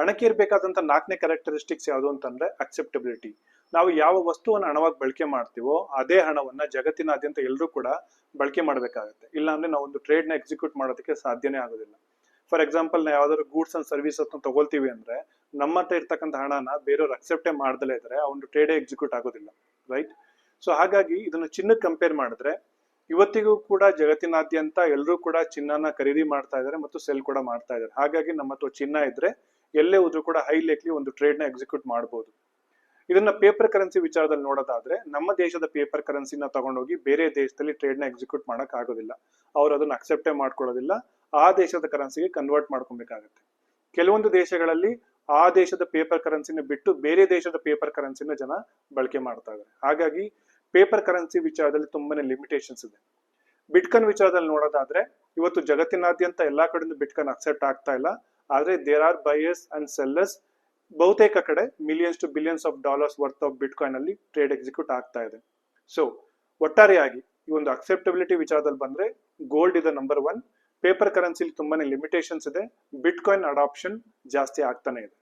ಹಣಕ್ಕೆ ಇರಬೇಕಾದಂಥ ನಾಲ್ಕನೇ ಕ್ಯಾರೆಕ್ಟರಿಸ್ಟಿಕ್ಸ್ ಯಾವುದು ಅಂತಂದ್ರೆ ಅಕ್ಸೆಪ್ಟಬಿಲಿಟಿ ನಾವು ಯಾವ ವಸ್ತುವನ್ನು ಹಣವಾಗಿ ಬಳಕೆ ಮಾಡ್ತೀವೋ ಅದೇ ಹಣವನ್ನ ಜಗತ್ತಿನಾದ್ಯಂತ ಎಲ್ಲರೂ ಕೂಡ ಬಳಕೆ ಮಾಡಬೇಕಾಗುತ್ತೆ. ಇಲ್ಲಾಂದ್ರೆ ನಾವು ಒಂದು ಟ್ರೇಡ್ನ ಎಕ್ಸಿಕ್ಯೂಟ್ ಮಾಡೋದಕ್ಕೆ ಸಾಧ್ಯನೇ ಆಗೋದಿಲ್ಲ. ಫಾರ್ ಎಕ್ಸಾಂಪಲ್ ನಾವು ಯಾವ್ದಾದ್ರು ಗೂಡ್ಸ್ ಅಂಡ್ ಸರ್ವಿಸ್ ಅಂತ ತಗೊಳ್ತೀವಿ ಅಂದ್ರೆ ನಮ್ಮ ಹತ್ರ ಇರ್ತಕ್ಕಂಥ ಹಣನ ಬೇರೆಯವ್ರು ಅಕ್ಸೆಪ್ಟೇ ಮಾಡ್ದಲೇ ಇದ್ರೆ ಒಂದು ಟ್ರೇಡೇ ಎಕ್ಸಿಕ್ಯೂಟ್ ಆಗೋದಿಲ್ಲ ರೈಟ್ ಸೊ ಹಾಗಾಗಿ ಇದನ್ನು ಚಿನ್ನಕ್ಕೆ ಕಂಪೇರ್ ಮಾಡಿದ್ರೆ ಇವತ್ತಿಗೂ ಕೂಡ ಜಗತ್ತಿನಾದ್ಯಂತ ಎಲ್ಲರೂ ಕೂಡ ಚಿನ್ನನ ಖರೀದಿ ಮಾಡ್ತಾ ಇದ್ದಾರೆ ಮತ್ತು ಸೆಲ್ ಕೂಡ ಮಾಡ್ತಾ ಇದ್ದಾರೆ ಹಾಗಾಗಿ ನಮ್ಮ ಹತ್ರ ಚಿನ್ನ ಇದ್ರೆ ಎಲ್ಲೇ ಹೋದ್ರೂ ಕೂಡ ಹೈ ಲೇಕ್ಲಿ ಒಂದು ಟ್ರೇಡ್ನ ಎಕ್ಸಿಕ್ಯೂಟ್ ಮಾಡಬಹುದು ಇದನ್ನ ಪೇಪರ್ ಕರೆನ್ಸಿ ವಿಚಾರದಲ್ಲಿ ನೋಡೋದಾದ್ರೆ, ನಮ್ಮ ದೇಶದ ಪೇಪರ್ ಕರೆನ್ಸಿನ ತಗೊಂಡೋಗಿ ಬೇರೆ ದೇಶದಲ್ಲಿ ಟ್ರೇಡ್ನ ಎಕ್ಸಿಕ್ಯೂಟ್ ಮಾಡಕ್ ಆಗೋದಿಲ್ಲ. ಅವ್ರು ಅದನ್ನ ಅಕ್ಸೆಪ್ಟೇ ಮಾಡ್ಕೊಳ್ಳೋದಿಲ್ಲ. ಆ ದೇಶದ ಕರೆನ್ಸಿಗೆ ಕನ್ವರ್ಟ್ ಮಾಡ್ಕೊಬೇಕಾಗತ್ತೆ. ಕೆಲವೊಂದು ದೇಶಗಳಲ್ಲಿ ಆ ದೇಶದ ಪೇಪರ್ ಕರೆನ್ಸಿನ ಬಿಟ್ಟು ಬೇರೆ ದೇಶದ ಪೇಪರ್ ಕರೆನ್ಸಿನ ಜನ ಬಳಕೆ ಮಾಡ್ತಾ ಇದ್ದಾರೆ ಹಾಗಾಗಿ ಪೇಪರ್ ಕರೆನ್ಸಿ ವಿಚಾರದಲ್ಲಿ ತುಂಬಾನೇ ಲಿಮಿಟೇಷನ್ಸ್ ಇದೆ. ಬಿಟ್ಕನ್ ವಿಚಾರದಲ್ಲಿ ನೋಡೋದಾದ್ರೆ, ಇವತ್ತು ಜಗತ್ತಿನಾದ್ಯಂತ ಎಲ್ಲಾ ಕಡೆಯಿಂದ ಬಿಟ್ಕನ್ ಅಕ್ಸೆಪ್ಟ್ ಆಗ್ತಾ ಇಲ್ಲ. ಆದ್ರೆ there are buyers and sellers ಬಹುತೇಕ ಕಡೆ millions to billions of dollars worth of bitcoin ಅಲ್ಲಿ ಟ್ರೇಡ್ ಎಕ್ಸಿಕ್ಯೂಟ್ ಆಗ್ತಾ ಇದೆ. ಸೊ ಒಟ್ಟಾರೆಯಾಗಿ ಈ ಒಂದು ಅಕ್ಸೆಪ್ಟಬಿಲಿಟಿ ವಿಚಾರದಲ್ಲಿ ಬಂದ್ರೆ ಗೋಲ್ಡ್ ಇದೆ ನಂಬರ್ ಒನ್ ಪೇಪರ್ ಕರೆನ್ಸಿಲಿ ತುಂಬಾನೇ ಲಿಮಿಟೇಷನ್ಸ್ ಇದೆ. ಬಿಟ್ಕಾಯಿನ್ ಅಡಾಪ್ಷನ್ ಜಾಸ್ತಿ ಆಗ್ತಾನೆ ಇದೆ.